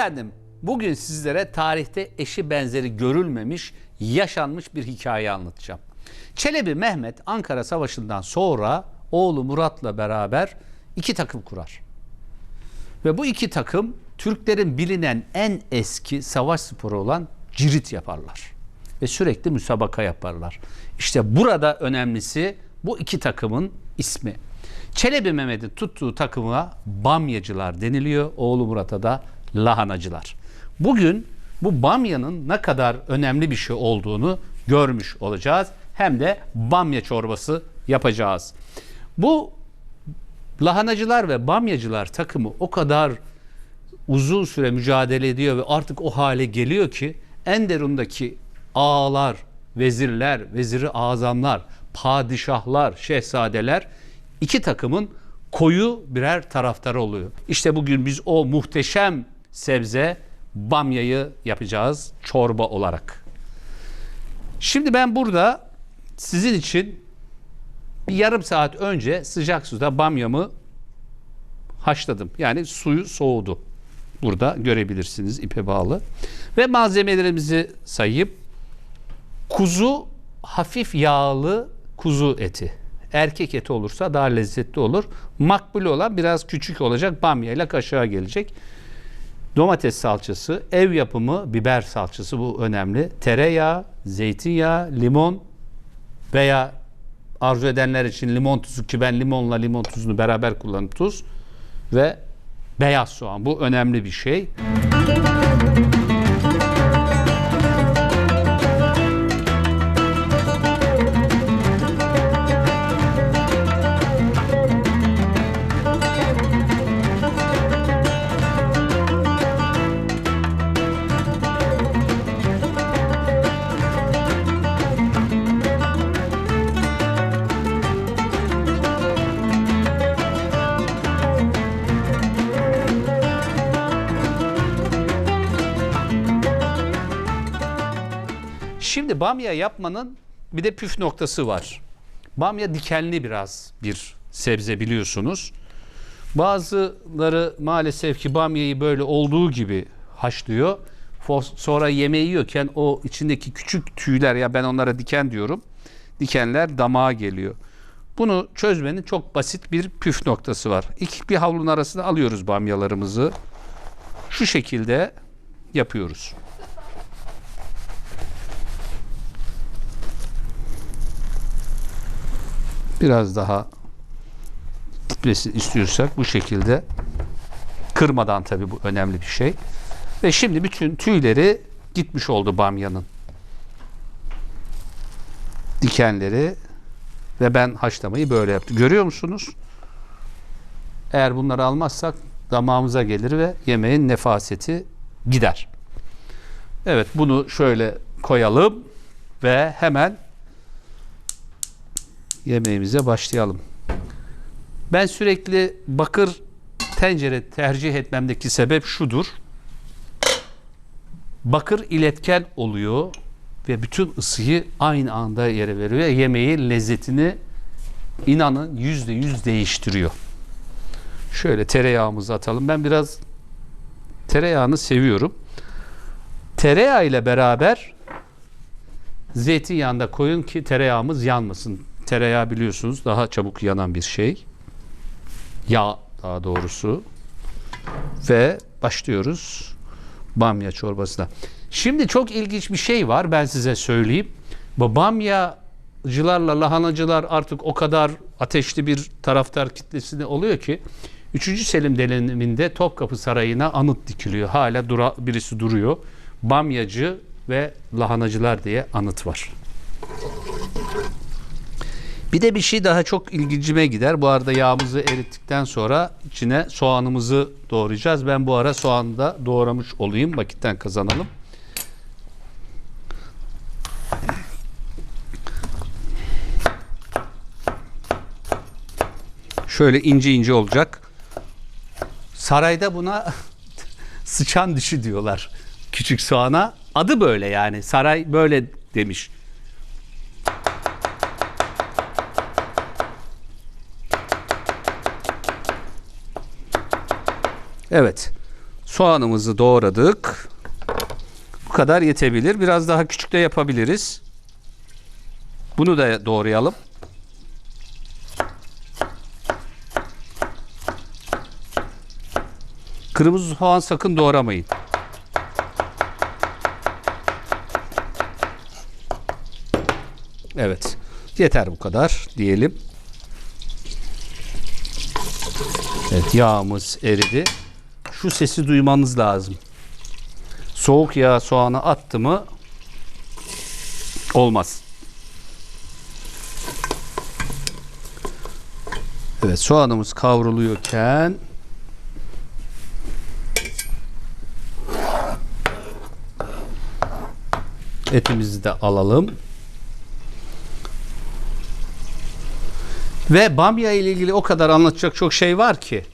Efendim bugün sizlere tarihte eşi benzeri görülmemiş, yaşanmış bir hikaye anlatacağım. Çelebi Mehmet Ankara Savaşı'ndan sonra oğlu Murat'la beraber iki takım kurar. Ve bu iki takım Türklerin bilinen en eski savaş sporu olan cirit yaparlar. Ve sürekli müsabaka yaparlar. İşte burada önemlisi bu iki takımın ismi. Çelebi Mehmet'in tuttuğu takıma Bamyacılar deniliyor. Oğlu Murat'a da Lahanacılar. Bugün bu Bamya'nın ne kadar önemli bir şey olduğunu görmüş olacağız. Hem de Bamya çorbası yapacağız. Bu Lahanacılar ve Bamyacılar takımı o kadar uzun süre mücadele ediyor ve artık o hale geliyor ki Enderun'daki ağalar, vezirler, veziri azamlar, padişahlar, şehzadeler iki takımın koyu birer taraftarı oluyor. İşte bugün biz o muhteşem sebze bamyayı yapacağız çorba olarak. Şimdi ben burada sizin için bir yarım saat önce sıcak suda bamyamı haşladım. Yani suyu soğudu. Burada görebilirsiniz ipe bağlı. Ve malzemelerimizi sayıp kuzu hafif yağlı kuzu eti. Erkek eti olursa daha lezzetli olur. Makbul olan biraz küçük olacak bamya ile kaşığa gelecek. Domates salçası, ev yapımı biber salçası bu önemli. Tereyağı, zeytinyağı, limon veya arzu edenler için limon tuzu ki ben limonla limon tuzunu beraber kullanıyorum tuz ve beyaz soğan. Bu önemli bir şey. Şimdi bamya yapmanın bir de püf noktası var. Bamya dikenli biraz bir sebze biliyorsunuz. Bazıları maalesef ki bamyayı böyle olduğu gibi haşlıyor. Sonra yemeği yiyorken o içindeki küçük tüyler ya ben onlara diken diyorum. Dikenler damağa geliyor. Bunu çözmenin çok basit bir püf noktası var. İki bir havlunun arasına alıyoruz bamyalarımızı. Şu şekilde yapıyoruz. Biraz daha gitmesi istiyorsak bu şekilde kırmadan tabi bu önemli bir şey. Ve şimdi bütün tüyleri gitmiş oldu bamyanın. Dikenleri ve ben haşlamayı böyle yaptım. Görüyor musunuz? Eğer bunları almazsak damağımıza gelir ve yemeğin nefaseti gider. Evet bunu şöyle koyalım ve hemen yemeğimize başlayalım. Ben sürekli bakır tencere tercih etmemdeki sebep şudur. Bakır iletken oluyor ve bütün ısıyı aynı anda yere veriyor. Yemeğin lezzetini inanın yüzde yüz değiştiriyor. Şöyle tereyağımızı atalım. Ben biraz tereyağını seviyorum. Tereyağı ile beraber zeytinyağını da koyun ki tereyağımız yanmasın. Tereyağı biliyorsunuz daha çabuk yanan bir şey. Yağ daha doğrusu. Ve başlıyoruz bamya çorbasına. Şimdi çok ilginç bir şey var ben size söyleyeyim. Bu bamyacılarla lahanacılar artık o kadar ateşli bir taraftar kitlesinde oluyor ki 3. Selim döneminde Topkapı Sarayı'na anıt dikiliyor. Hala dura, birisi duruyor. Bamyacı ve lahanacılar diye anıt var. Bir de bir şey daha çok ilgincime gider. Bu arada yağımızı erittikten sonra içine soğanımızı doğrayacağız. Ben bu ara soğanı da doğramış olayım. Vakitten kazanalım. Şöyle ince ince olacak. Sarayda buna sıçan dişi diyorlar. Küçük soğana. Adı böyle yani. Saray böyle demiş. Evet. Soğanımızı doğradık. Bu kadar yetebilir. Biraz daha küçük de yapabiliriz. Bunu da doğrayalım. Kırmızı soğan sakın doğramayın. Evet. Yeter bu kadar diyelim. Evet yağımız eridi. Şu sesi duymanız lazım. Soğuk yağ soğanı attı mı olmaz. Evet soğanımız kavruluyorken etimizi de alalım. Ve bamya ile ilgili o kadar anlatacak çok şey var ki.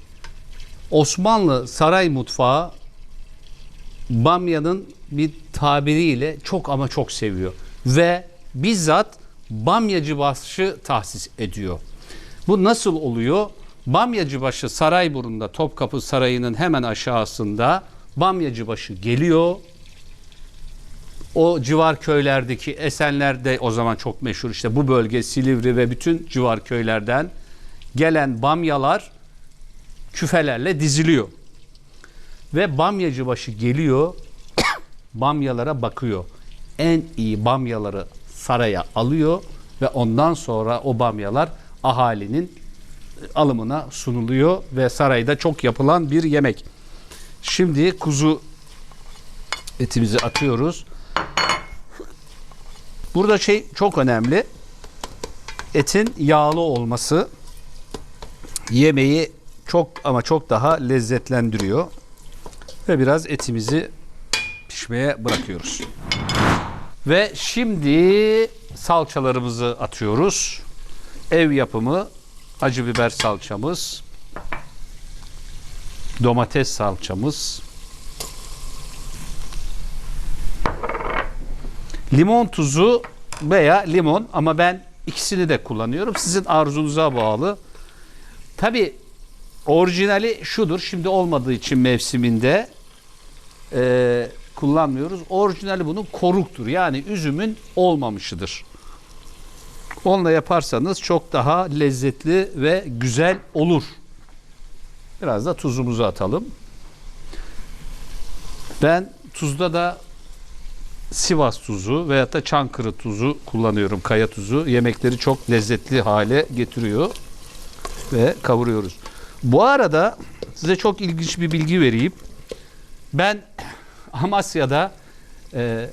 Osmanlı saray mutfağı bamyanın bir tabiriyle çok ama çok seviyor. Ve bizzat bamyacıbaşı tahsis ediyor. Bu nasıl oluyor? Bamyacıbaşı Sarayburnu'nda Topkapı Sarayı'nın hemen aşağısında Bamyacıbaşı geliyor. O civar köylerdeki Esenler de o zaman çok meşhur işte bu bölge Silivri ve bütün civar köylerden gelen bamyalar küfelerle diziliyor. Ve bamyacıbaşı geliyor, bamyalara bakıyor. En iyi bamyaları saraya alıyor ve ondan sonra o bamyalar ahalinin alımına sunuluyor ve sarayda çok yapılan bir yemek. Şimdi kuzu etimizi atıyoruz. Burada şey çok önemli. Etin yağlı olması yemeği çok ama çok daha lezzetlendiriyor. Ve biraz etimizi pişmeye bırakıyoruz. Ve şimdi salçalarımızı atıyoruz. Ev yapımı acı biber salçamız, domates salçamız, limon tuzu veya limon ama ben ikisini de kullanıyorum. Sizin arzunuza bağlı. Tabi orijinali şudur. Şimdi olmadığı için mevsiminde e, kullanmıyoruz. Orijinali bunun koruktur. Yani üzümün olmamışıdır. Onunla yaparsanız çok daha lezzetli ve güzel olur. Biraz da tuzumuzu atalım. Ben tuzda da Sivas tuzu veyahut da Çankırı tuzu kullanıyorum. Kaya tuzu. Yemekleri çok lezzetli hale getiriyor. Ve kavuruyoruz. Bu arada size çok ilginç bir bilgi vereyim. Ben Amasya'da e,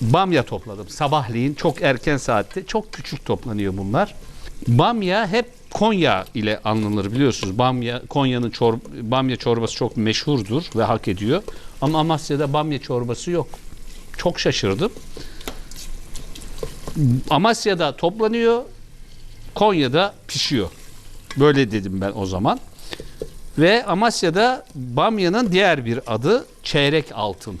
bamya topladım. Sabahleyin çok erken saatte. Çok küçük toplanıyor bunlar. Bamya hep Konya ile anılır biliyorsunuz. Bamya Konya'nın çor bamya çorbası çok meşhurdur ve hak ediyor. Ama Amasya'da bamya çorbası yok. Çok şaşırdım. Amasya'da toplanıyor, Konya'da pişiyor. Böyle dedim ben o zaman. Ve Amasya'da bamyanın diğer bir adı çeyrek altın.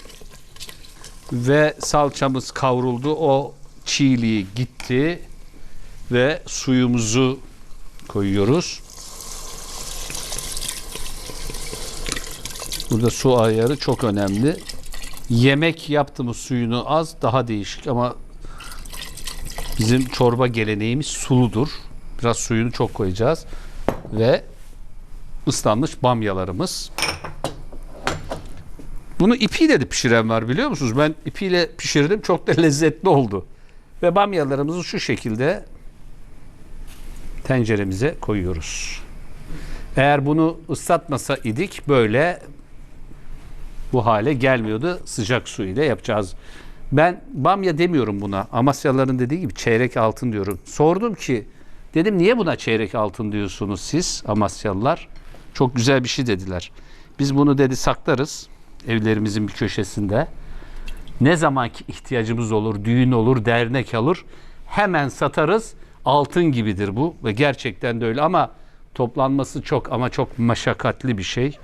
Ve salçamız kavruldu. O çiğliği gitti. Ve suyumuzu koyuyoruz. Burada su ayarı çok önemli. Yemek yaptığımız suyunu az daha değişik ama bizim çorba geleneğimiz suludur. Biraz suyunu çok koyacağız. Ve ıslanmış bamyalarımız. Bunu ipiyle de pişiren var biliyor musunuz? Ben ipiyle pişirdim. Çok da lezzetli oldu. Ve bamyalarımızı şu şekilde tenceremize koyuyoruz. Eğer bunu ıslatmasa idik böyle bu hale gelmiyordu. Sıcak su ile yapacağız. Ben bamya demiyorum buna. Amasyalıların dediği gibi çeyrek altın diyorum. Sordum ki dedim niye buna çeyrek altın diyorsunuz siz Amasyalılar? Çok güzel bir şey dediler. Biz bunu dedi saklarız evlerimizin bir köşesinde. Ne zaman ihtiyacımız olur, düğün olur, dernek olur hemen satarız. Altın gibidir bu ve gerçekten de öyle ama toplanması çok ama çok meşakkatli bir şey.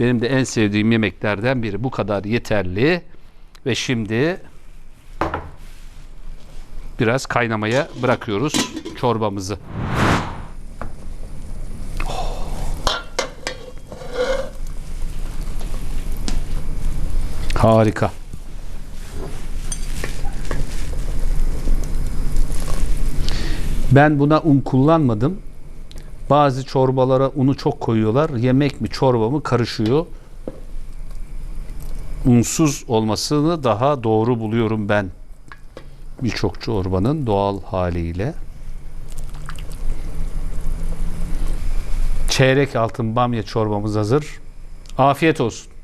Benim de en sevdiğim yemeklerden biri. Bu kadar yeterli. Ve şimdi biraz kaynamaya bırakıyoruz çorbamızı. Harika. Ben buna un kullanmadım. Bazı çorbalara unu çok koyuyorlar. Yemek mi çorba mı karışıyor. Unsuz olmasını daha doğru buluyorum ben. Birçok çorbanın doğal haliyle. Çeyrek altın bamya çorbamız hazır. Afiyet olsun.